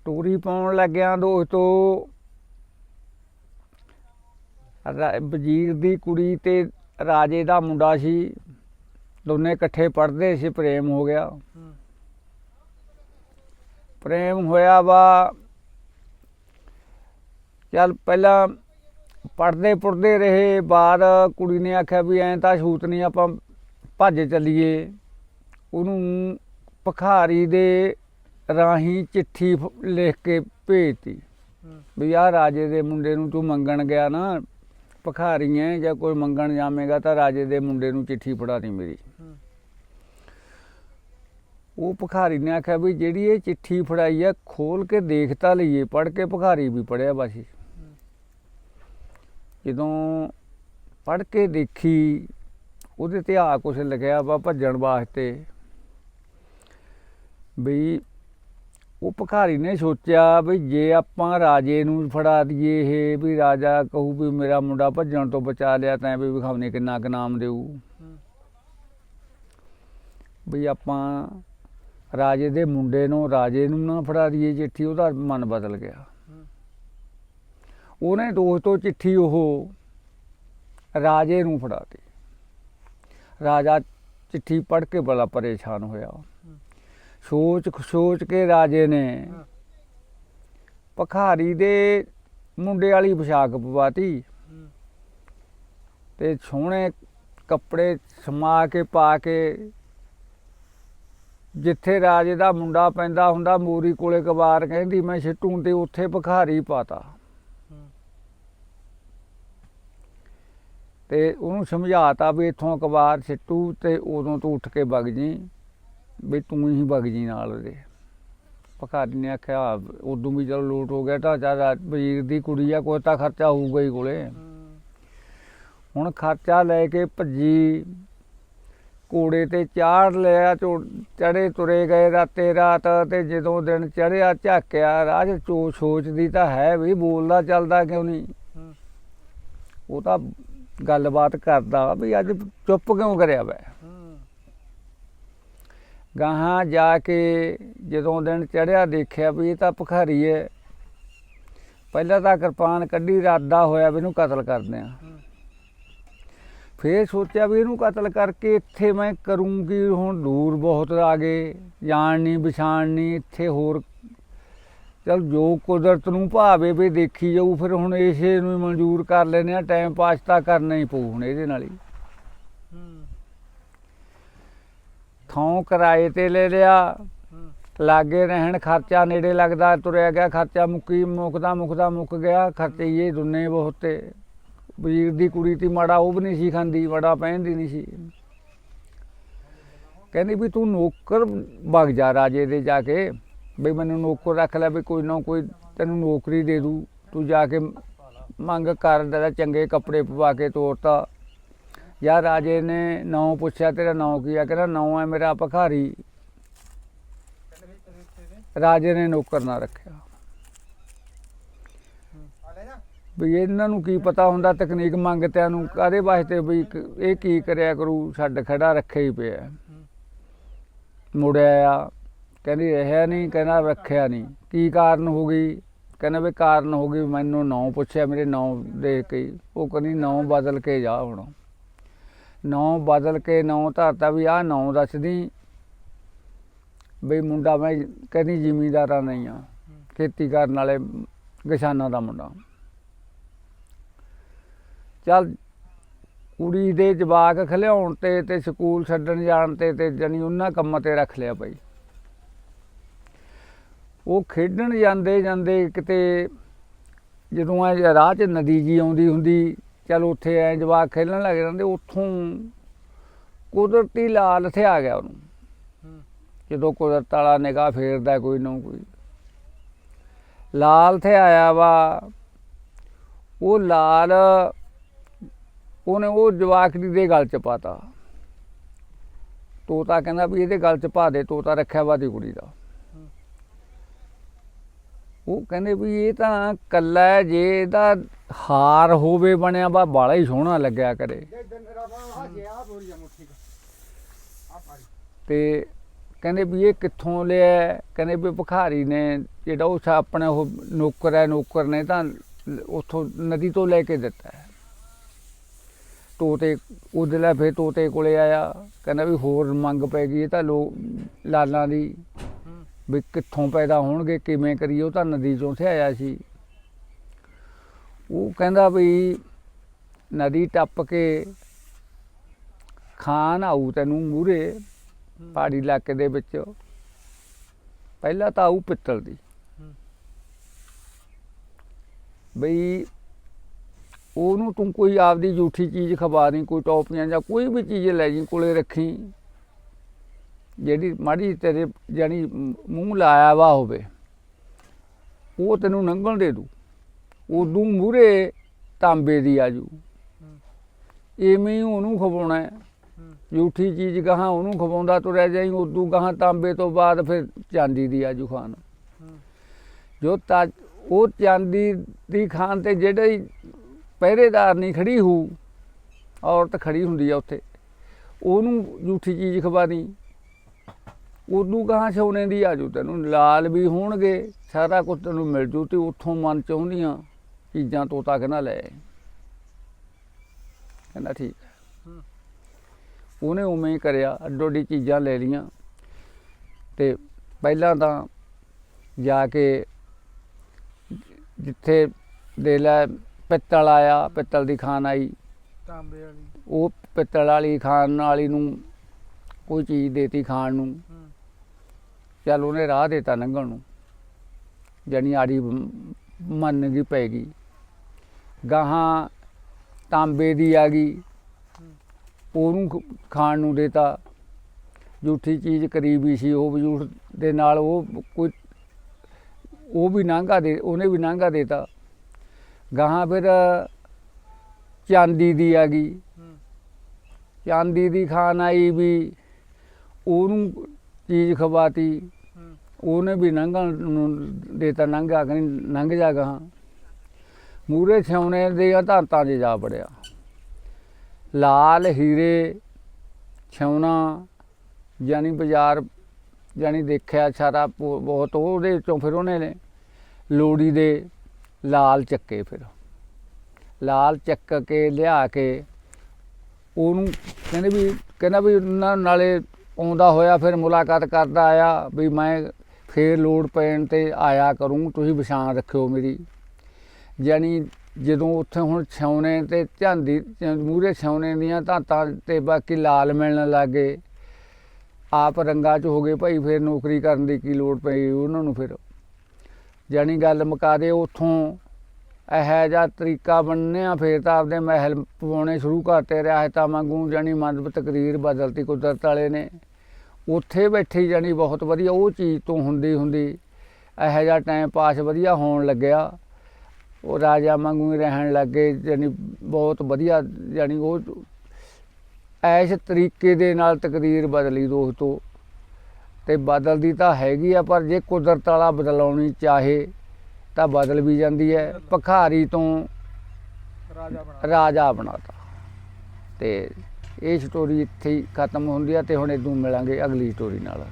Story ਪਾਉਣ ਲੱਗਿਆ ਦੋਸਤੋ। ਵਜ਼ੀਰ ਦੀ ਕੁੜੀ ਤੇ ਰਾਜੇ ਦਾ ਮੁੰਡਾ ਸੀ। ਦੋਨੇ ਇਕੱਠੇ ਪੜ੍ਹਦੇ ਸੀ ਪ੍ਰੇਮ ਹੋ ਗਿਆ। ਪ੍ਰੇਮ ਹੋਇਆ ਵਾ। ਚੱਲ ਪਹਿਲਾਂ ਪੜਦੇ ਪੁੜਦੇ ਰਹੇ ਬਾਅਦ ਕੁੜੀ ਨੇ ਆਖਿਆ ਵੀ ਐਂ ਤਾਂ ਛੂਤ ਨਹੀਂ ਆਪਾਂ ਭੱਜ ਚੱਲੀਏ। ਉਹਨੂੰ ਭਖਾਰੀ ਦੇ ਰਾਹੀਂ ਚਿੱਠੀ ਫ- ਲਿਖ ਕੇ ਭੇਜਤੀ। ਹੂੰ। ਵੀ ਆਹ ਰਾਜੇ ਦੇ ਮੁੰਡੇ ਨੂੰ ਤੂੰ ਮੰਗਣ ਗਿਆ ਨਾ ਭਖਾਰੀ ਐ ਜਾਂ ਕੋਈ ਮੰਗਣ ਜਾਵੇਂਗਾ ਤਾਂ ਰਾਜੇ ਦੇ ਮੁੰਡੇ ਨੂੰ ਚਿੱਠੀ ਫੜਾ ਦੀ ਮੇਰੀ। ਹੂੰ। ਉਹ ਭਖਾਰੀ ਨੇ ਆਖਿਆ ਵੀ ਜਿਹੜੀ ਇਹ ਚਿੱਠੀ ਫੜਾਈ ਆ ਖੋਲ ਕੇ ਦੇਖ ਤਾਂ ਲਈਏ ਪੜ ਕੇ ਭਖਾਰੀ ਵੀ ਪੜਿਆ ਬਾਸੀ ਜਦੋਂ ਪੜ ਕੇ ਦੇਖੀ ਉਹਦੇ ਤੇ ਆ ਕੁਛ ਲਿਖਿਆ ਵਾ ਭੱਜਣ ਵਾਸਤੇ। ਵੀ ਉਹ ਭਿਖਾਰੀ ਨੇ ਸੋਚਿਆ ਵੀ ਜੇ ਆਪਾਂ ਰਾਜੇ ਨੂੰ ਫੜਾ ਦਈਏ ਇਹ, ਵੀ ਰਾਜਾ ਕਹੂ ਵੀ ਮੇਰਾ ਮੁੰਡਾ ਭੱਜਣ ਤੋਂ ਬਚਾ ਲਿਆ ਤਾਂ ਵੀ ਵਿਖਾਵਨੇ ਕਿੰਨਾ ਕੁ ਨਾਮ ਦੇਊ। ਵੀ ਆਪਾਂ ਰਾਜੇ ਦੇ ਮੁੰਡੇ ਨੂੰ, ਰਾਜੇ ਨੂੰ ਨਾ ਫੜਾ ਦਈਏ ਚਿੱਠੀ, ਉਹਦਾ ਮਨ ਬਦਲ ਗਿਆ। ਉਹਨੇ ਦੋਸਤੋ ਚਿੱਠੀ ਉਹ ਰਾਜੇ ਨੂੰ ਫੜਾਤੀ ਰਾਜਾ ਚਿੱਠੀ ਪੜ੍ਹ ਕੇ ਬੜਾ ਪਰੇਸ਼ਾਨ ਹੋਇਆ। ਸੋਚ ਸੋਚ ਕੇ ਰਾਜੇ ਨੇ। ਭਖਾਰੀ ਦੇ ਮੁੰਡੇ ਵਾਲੀ ਪੋਸ਼ਾਕ ਪਵਾਤੀ। ਤੇ ਸੋਹਣੇ ਕੱਪੜੇ ਸਮਾ ਕੇ ਪਾ ਕੇ ਜਿੱਥੇ ਰਾਜੇ ਦਾ ਮੁੰਡਾ ਪੈਂਦਾ ਹੁੰਦਾ ਮੂਰੀ ਕੋਲੇ ਕਬਾਰ ਕਹਿੰਦੀ ਮੈਂ ਛਿੱਟੂ ਤੇ ਉੱਥੇ ਭਖਾਰੀ ਪਾਤਾ। ਤੇ ਉਹਨੂੰ ਸਮਝਾਤਾ ਵੀ ਇੱਥੋਂ ਅਖਬਾਰ ਸਿੱਟੂ ਤੇ ਉਦੋਂ ਤੂੰ ਉੱਠ ਕੇ ਵਗ ਜੀ। ਵੀ ਤੂੰ ਹੀ ਵਗ ਜੀ ਨਾਲ ਉਹਦੇ। ਭਖਾਰੀ ਨੇ ਆਖਿਆ ਉਦੋਂ ਵੀ ਚਲੋ ਲੋਟ ਹੋ ਗਿਆ ਤਾਂ ਚੱਲ ਵਜ਼ੀਰ ਦੀ ਕੁੜੀ ਆ ਕੋਈ ਤਾਂ ਖਰਚਾ ਹੋਊਗਾ ਹੀ ਕੋਲੇ। ਹੁਣ ਖਰਚਾ ਲੈ ਕੇ ਭੱਜੀ ਘੋੜੇ ਤੇ ਚਾੜ ਲਿਆ ਚੜੇ ਤੁਰੇ ਗਏ ਰਾਤੇ ਰਾਤ ਤੇ ਜਦੋਂ ਦਿਨ ਚੜਿਆ ਝਾਕਿਆ ਰਾਜ ਚੋ ਸੋਚਦੀ ਤਾਂ ਹੈ ਵੀ ਬੋਲਦਾ ਚੱਲਦਾ ਕਿਉਂ ਨਹੀਂ? ਉਹ ਤਾਂ ਗੱਲਬਾਤ ਕਰਦਾ ਵੀ ਅੱਜ ਚੁੱਪ ਕਿਉਂ ਕਰਿਆ ਵੈ? ਗਾਹਾਂ ਜਾ ਕੇ ਜਦੋਂ ਦਿਨ ਚੜਿਆ ਦੇਖਿਆ ਵੀ ਇਹ ਤਾਂ ਭਖਾਰੀ ਹੈ ਪਹਿਲਾਂ ਤਾਂ ਕਿਰਪਾਨ ਕੱਢੀ ਇਰਾਦਾ ਹੋਇਆ ਵੀ ਇਹਨੂੰ ਕਤਲ ਕਰਦੇ ਆ। ਫੇਰ ਸੋਚਿਆ ਵੀ ਇਹਨੂੰ ਕਤਲ ਕਰਕੇ ਇੱਥੇ ਮੈਂ ਕਰੂੰਗੀ ਹੁਣ ਦੂਰ ਬਹੁਤ ਆ ਗਏ ਜਾਣ ਨਹੀਂ ਪਛਾਣ ਨਹੀਂ ਇੱਥੇ ਹੋਰ ਚਲ ਜੋ ਕੁਦਰਤ ਨੂੰ ਭਾਵੇ ਵੀ ਦੇਖੀ ਜਾਊ ਫਿਰ ਹੁਣ ਇਸੇ ਨੂੰ ਮਨਜ਼ੂਰ ਕਰ ਲੈਨੇ ਆ। ਟਾਈਮ ਪਾਸ ਤਾਂ ਕਰਨਾ ਹੀ ਪਊ ਹੁਣ ਇਹਦੇ ਨਾਲ ਹੂੰ। ਥਾਂ ਕਿਰਾਏ ਤੇ ਲੈ ਲਿਆ। ਲਾਗੇ ਰਹਿਣ ਖਰਚਾ ਨੇੜੇ ਲੱਗਦਾ ਤੁਰਿਆ ਗਿਆ ਖਰਚਾ ਮੁੱਕੀ ਮੁੱਕਦਾ ਮੁੱਕਦਾ ਮੁੱਕ ਗਿਆ। ਖਰਚੇ ਇਹ ਦੁੰਨੇ ਬਹੁਤ। ਵਜ਼ੀਰ ਦੀ ਕੁੜੀ ਤੀ ਮਾੜਾ ਉਹ ਵੀ ਨਹੀਂ ਸੀ ਖਾਂਦੀ ਮਾੜਾ ਪਹਿਨਦੀ ਨਹੀਂ ਸੀ। ਕਹਿੰਦੀ ਵੀ ਤੂੰ ਨੌਕਰ ਵਗ ਜਾ ਰਾਜੇ ਦੇ ਜਾ ਕੇ। ਵੀ ਮੈਨੂੰ ਨੌਕਰ ਰੱਖ ਲੈ ਵੀ ਕੋਈ ਨਾ ਕੋਈ ਤੈਨੂੰ ਨੌਕਰੀ ਦੇ ਦੂ। ਤੂੰ ਜਾ ਕੇ ਮੰਗ ਕਰ ਦਾ ਚੰਗੇ ਕੱਪੜੇ ਪਵਾ ਕੇ ਤੋਰਤਾ। ਯਾ ਰਾਜੇ ਨੇ ਨਾਂ ਪੁੱਛਿਆ, ਤੇਰਾ ਨਾਂ ਕੀ ਆ? ਕਹਿੰਦਾ ਨਾਂ ਹੈ ਮੇਰਾ ਭਖਾਰੀ। ਰਾਜੇ ਨੇ ਨੌਕਰ ਨਾ ਰੱਖਿਆ। ਵੀ ਇਹਨਾਂ ਨੂੰ ਕੀ ਪਤਾ ਹੁੰਦਾ, ਤਕਨੀਕ ਮੰਗਤਿਆਂ ਨੂੰ ਕਾਦੇ ਵਾਸਤੇ ਵੀ ਇਹ ਕੀ ਕਰਿਆ ਕਰੂ, ਛੱਡ ਖੜਾ ਰੱਖਿਆ ਹੀ ਪਿਆ। ਮੁੜਿਆ ਆ, ਕਹਿੰਦੀ ਰਹਿਆ ਨਹੀਂ, ਕਹਿੰਦਾ ਰੱਖਿਆ ਨਹੀਂ। ਕੀ ਕਾਰਨ ਹੋ ਗਈ? ਕਹਿੰਦਾ ਵੀ ਕਾਰਨ ਹੋ ਗਈ, ਮੈਨੂੰ ਨਾਂ ਪੁੱਛਿਆ, ਮੇਰੇ ਨਾਂ ਦੇਖ ਕੇ ਉਹ ਕਹਿੰਦੀ ਨਾਂ ਬਦਲ ਕੇ ਜਾ ਹੁਣ। ਨਾਂ ਬਦਲ ਕੇ ਨਾਂ ਧਰਤਾ ਵੀ ਆਹ ਨਾਂ ਦੱਸਦੀ ਬਈ ਮੁੰਡਾ ਮੈਂ ਕਹਿੰਦੀ ਜ਼ਿਮੀਂਦਾਰਾਂ ਨਹੀਂ ਆ ਖੇਤੀ ਕਰਨ ਵਾਲੇ ਕਿਸਾਨਾਂ ਦਾ ਮੁੰਡਾ। ਚੱਲ ਕੁੜੀ ਦੇ ਜਵਾਕ ਖਲਿਆਉਣ ਤੇ ਤੇ ਸਕੂਲ ਛੱਡਣ ਜਾਣ ਤੇ ਤੇ ਜਣੀ ਉਹਨਾਂ ਕੰਮਾਂ ਤੇ ਰੱਖ ਲਿਆ ਬਈ। ਉਹ ਖੇਡਣ ਜਾਂਦੇ ਜਾਂਦੇ ਕਿਤੇ ਜਦੋਂ ਆ ਰਾਹ 'ਚ ਨਦੀ ਜੀ ਆਉਂਦੀ ਹੁੰਦੀ ਚਲ ਉੱਥੇ ਐ ਜਵਾਕ ਖੇਡਣ ਲੱਗ ਜਾਂਦੇ ਉੱਥੋਂ ਕੁਦਰਤੀ ਲਾਲ ਤੇ ਆ ਗਿਆ ਉਹਨੂੰ। ਜਦੋਂ ਕੁਦਰਤ ਵਾਲਾ ਨਿਗਾਹ ਫੇਰਦਾ ਕੋਈ ਨਾ ਕੋਈ। ਲਾਲ ਤੇ ਆਇਆ ਵਾ ਉਹ ਲਾਲ ਉਹਨੇ ਉਹ ਜਵਾਕੜੀ ਦੇ ਗਲ ਚ ਪਾਤਾ। ਤੋਤਾ ਕਹਿੰਦਾ ਵੀ ਇਹਦੇ ਗਲ ਚ ਪਾ ਦੇ ਤੋਤਾ ਰੱਖਿਆ ਵਾ ਦੀ ਕੁੜੀ ਦਾ। ਉਹ ਕਹਿੰਦੇ ਵੀ ਇਹ ਤਾਂ ਕੱਲਾ ਜੇ ਇਹਦਾ ਹਾਰ ਹੋਵੇ ਬਣਿਆ ਵਾ, ਬਾਲਾ ਹੀ ਸੋਹਣਾ ਲੱਗਿਆ ਕਰੇ। ਤੇ ਕਹਿੰਦੇ ਵੀ ਇਹ ਕਿੱਥੋਂ ਲਿਆ ਕਹਿੰਦੇ ਵੀ ਭਿਖਾਰੀ ਨੇ, ਜਿਹੜਾ ਉਹ ਸਾ- ਆਪਣੇ ਉਹ ਨੌਕਰ ਹੈ, ਨੌਕਰ ਨੇ ਤਾਂ ਉਥੋਂ ਨਦੀ ਤੋਂ ਲੈ ਕੇ ਦਿੱਤਾ ਹੈ। ਤੋਤੇ ਉਦਲਾ ਫੇ ਤੋਤੇ ਕੋਲੇ ਆਇਆ। ਕਹਿੰਦਾ ਵੀ ਹੋਰ ਮੰਗ ਪੈ ਗਈ, ਇਹ ਤਾਂ ਲੋ, ਲਾਲਾਂ ਦੀ। ਵੀ ਕਿੱਥੋਂ ਪੈਦਾ ਹੋਣਗੇ, ਕਿਵੇਂ ਕਰੀਏ, ਉਹ ਤਾਂ ਨਦੀ ਚੋਂ ਸੇ ਆਇਆ ਸੀ। ਉਹ ਕਹਿੰਦਾ ਵੀ ਨਦੀ ਟੱਪ ਕੇ ਖਾਨ ਆਊ ਤੈਨੂੰ ਮੂਰੇ ਪਹਾੜੀ ਇਲਾਕੇ ਦੇ ਵਿੱਚ। ਪਹਿਲਾਂ ਤਾਂ ਆਊ ਪਿੱਤਲ ਦੀ। ਬਈ ਉਹਨੂੰ ਤੂੰ ਕੋਈ ਆਪਦੀ ਝੂਠੀ ਚੀਜ਼ ਖਵਾ ਦੀ ਕੋਈ ਟੋਪੀਆਂ ਜਾਂ ਕੋਈ ਵੀ ਚੀਜ਼ ਲੈ ਜੀ ਕੋਲੇ ਰੱਖੀ। ਜਿਹੜੀ ਮਾੜੀ ਤੇਰੇ ਜਾਨੀ ਮੂੰਹ ਲਾਇਆ ਵਾ ਹੋਵੇ, ਉਹ ਤੈਨੂੰ ਨੰਗਣ ਦੇ ਦੂ। ਉਦੋਂ ਮੂਰੇ ਤਾਂਬੇ ਦੀ ਆਜੂ ਐਵੇਂ ਹੀ ਉਹਨੂੰ ਖਵਾਉਣਾ ਹੈ। ਝੂਠੀ ਚੀਜ਼ ਗਾਹਾਂ ਉਹਨੂੰ ਖਵਾਉਂਦਾ ਤੁਰਿਆ ਜਾਈ, ਉਦੋਂ ਗਾਹਾਂ ਤਾਂਬੇ ਤੋਂ ਬਾਅਦ ਫਿਰ ਚਾਂਦੀ ਦੀ ਆਜੂ ਖਾਨ ਜੋ ਤਾਂ ਉਹ ਚਾਂਦੀ ਦੀ ਖਾਨ ਤੇ ਜਿਹੜੇ ਪਹਿਰੇਦਾਰ ਨਹੀਂ ਖੜੀ ਹੋਊ, ਔਰਤ ਖੜੀ ਹੁੰਦੀ ਆ ਉੱਥੇ। ਉਹਨੂੰ ਝੂਠੀ ਚੀਜ਼ ਖਵਾ ਉਦੋਂ ਗਾਹਾਂ ਸੋਨੇ ਦੀ ਆਜੂ ਤੈਨੂੰ ਲਾਲ ਵੀ ਹੋਣਗੇ ਸਾਰਾ ਕੁਝ ਤੈਨੂੰ ਮਿਲ ਜੂ ਤੇ ਉੱਥੋਂ ਮਨ ਚਾਹੁੰਦੀਆਂ ਚੀਜ਼ਾਂ ਤੋਂ ਤੱਕ ਨਾ ਲੈ। ਕਹਿੰਦਾ ਠੀਕ ਉਹਨੇ ਉਵੇਂ ਹੀ ਕਰਿਆ ਅੱਡੋ ਅੱਡੀ ਚੀਜ਼ਾਂ ਲੈ ਲੀਆਂ ਤੇ ਪਹਿਲਾਂ ਤਾਂ ਜਾ ਕੇ ਜਿੱਥੇ ਦੇ ਲੈ ਪਿੱਤਲ ਆਇਆ ਪਿੱਤਲ ਦੀ ਖਾਨ ਆਈ। ਤਾਂਬੇ ਵਾਲੀ। ਉਹ ਪਿੱਤਲ ਵਾਲੀ ਖਾਨ ਵਾਲੀ ਨੂੰ ਕੋਈ ਚੀਜ਼ ਦੇਤੀ ਖਾਣ ਨੂੰ। ਚੱਲ ਉਹਨੇ ਰਾਹ ਦੇਤਾ ਲੰਘਣ ਨੂੰ ਜਾਣੀ ਆੜੀ ਮੰਨ ਗਈ ਪੈ ਗਈ। ਗਾਹਾਂ ਤਾਂਬੇ ਦੀ ਆ ਗਈ ਉਹਨੂੰ ਖਾਣ ਨੂੰ ਦੇਤਾ। ਝੂਠੀ ਚੀਜ਼ ਕਰੀਬੀ ਸੀ ਉਹ ਵਜੂਠ ਦੇ ਨਾਲ ਉਹ ਕੋਈ ਉਹ ਵੀ ਨਾਂਗਾ ਦੇ ਉਹਨੇ ਵੀ ਨਾਂਗਾ ਦੇਤਾ। ਗਾਹਾਂ ਫਿਰ ਚਾਂਦੀ ਦੀ ਆ ਗਈ। ਚਾਂਦੀ ਦੀ ਖਾਨ ਆਈ ਵੀ ਉਹਨੂੰ ਚੀਜ਼ ਖਵਾਤੀ। ਹੂੰ। ਉਹਨੇ ਵੀ ਨੰਗਣ ਨੂੰ ਦੇਤਾ ਨੰਗਾ ਕਹਿੰਦੀ ਨੰਗ ਜਾ ਗਾਹਾਂ ਮੂਰੇ ਛਾਉਣੇ ਦੇ ਧਾਤਾਂ 'ਚ ਜਾ ਪੜਿਆ ਲਾਲ ਹੀਰੇ ਛਾਉਣਾ ਜਾਨੀ ਬਾਜ਼ਾਰ ਜਾਨੀ ਦੇਖਿਆ ਸਾਰਾ ਬਹੁਤ ਉਹਦੇ ਚੋਂ ਫਿਰ ਉਹਨੇ ਨੇ ਲੋੜੀ ਦੇ ਲਾਲ ਚੱਕੇ ਫਿਰ। ਲਾਲ ਚੱਕ ਕੇ ਲਿਆ ਕੇ ਉਹਨੂੰ ਕਹਿੰਦੇ ਵੀ ਕਹਿੰਦਾ ਵੀ ਉਹਨਾਂ ਨਾਲੇ ਆਉਂਦਾ ਹੋਇਆ ਫਿਰ ਮੁਲਾਕਾਤ ਕਰਦਾ ਆਇਆ ਵੀ ਮੈਂ ਫੇਰ ਲੋੜ ਪੈਣ ਤੇ ਆਇਆ ਕਰੂੰ, ਤੁਸੀਂ ਪਛਾਣ ਰੱਖਿਓ ਮੇਰੀ। ਜਾਨੀ ਜਦੋਂ ਉੱਥੇ ਹੁਣ ਛਾਉਣੇ ਤੇ ਝਾਂਦੀ ਮੂਰੇ ਛਾਉਣੇ ਦੀਆਂ ਧਾਤਾਂ ਤੇ ਬਾਕੀ ਲਾਲ ਮਿਲਣ ਲੱਗੇ, ਆਪ ਰੰਗਾਂ 'ਚ ਹੋ ਗਏ ਭਾਈ, ਫਿਰ ਨੌਕਰੀ ਕਰਨ ਦੀ ਕੀ ਲੋੜ ਪਈ ਉਹਨਾਂ ਨੂੰ ਫਿਰ। ਜਾਨੀ ਗੱਲ ਮੁਕਾ ਦੇ ਉਥੋਂ ਇਹੋ ਜਿਹਾ ਤਰੀਕਾ ਬਣਨਿਆ ਫਿਰ ਤਾਂ ਆਪਦੇ ਮਹਿਲ ਪਵਾਉਣੇ ਸ਼ੁਰੂ ਕਰਤੇ ਰਿਹਾ ਹੈ ਤਾਂ ਵਾਂਗੂ ਜਾਨੀ ਮਨਬ ਤਕਰੀਰ ਬਦਲਤੀ ਕੁਦਰਤ ਵਾਲੇ ਨੇ। ਉੱਥੇ ਬੈਠੀ ਜਾਨੀ ਬਹੁਤ ਵਧੀਆ ਉਹ ਚੀਜ਼ ਤੋਂ ਹੁੰਦੀ ਹੁੰਦੀ ਇਹੋ ਜਿਹਾ ਟਾਈਮ ਪਾਸ ਵਧੀਆ ਹੋਣ ਲੱਗਿਆ। ਉਹ ਰਾਜਾ ਵਾਂਗੂ ਹੀ ਰਹਿਣ ਲੱਗੇ ਜਾਨੀ ਬਹੁਤ ਵਧੀਆ ਜਾਨੀ ਉਹ ਐਸ ਤਰੀਕੇ ਦੇ ਨਾਲ ਤਕਦੀਰ ਬਦਲੀ ਦੋਸਤੋ। ਤੇ ਬਦਲਦੀ ਤਾਂ ਹੈਗੀ ਆ ਪਰ ਜੇ ਕੁਦਰਤ ਵਾਲਾ ਬਦਲਾਉਣੀ ਚਾਹੇ ਤਾਂ ਬਦਲ ਵੀ ਜਾਂਦੀ ਹੈ। ਭਖਾਰੀ ਤੋਂ ਰਾਜਾ ਬਣਾ ਰਾਜਾ ਬਣਾਤਾ ਤੇ ਇਹ ਸਟੋਰੀ ਇੱਥੇ ਹੀ ਖਤਮ ਹੁੰਦੀ ਆ ਤੇ ਹੁਣ ਇਦੋਂ ਮਿਲਾਂਗੇ ਅਗਲੀ ਸਟੋਰੀ ਨਾਲ।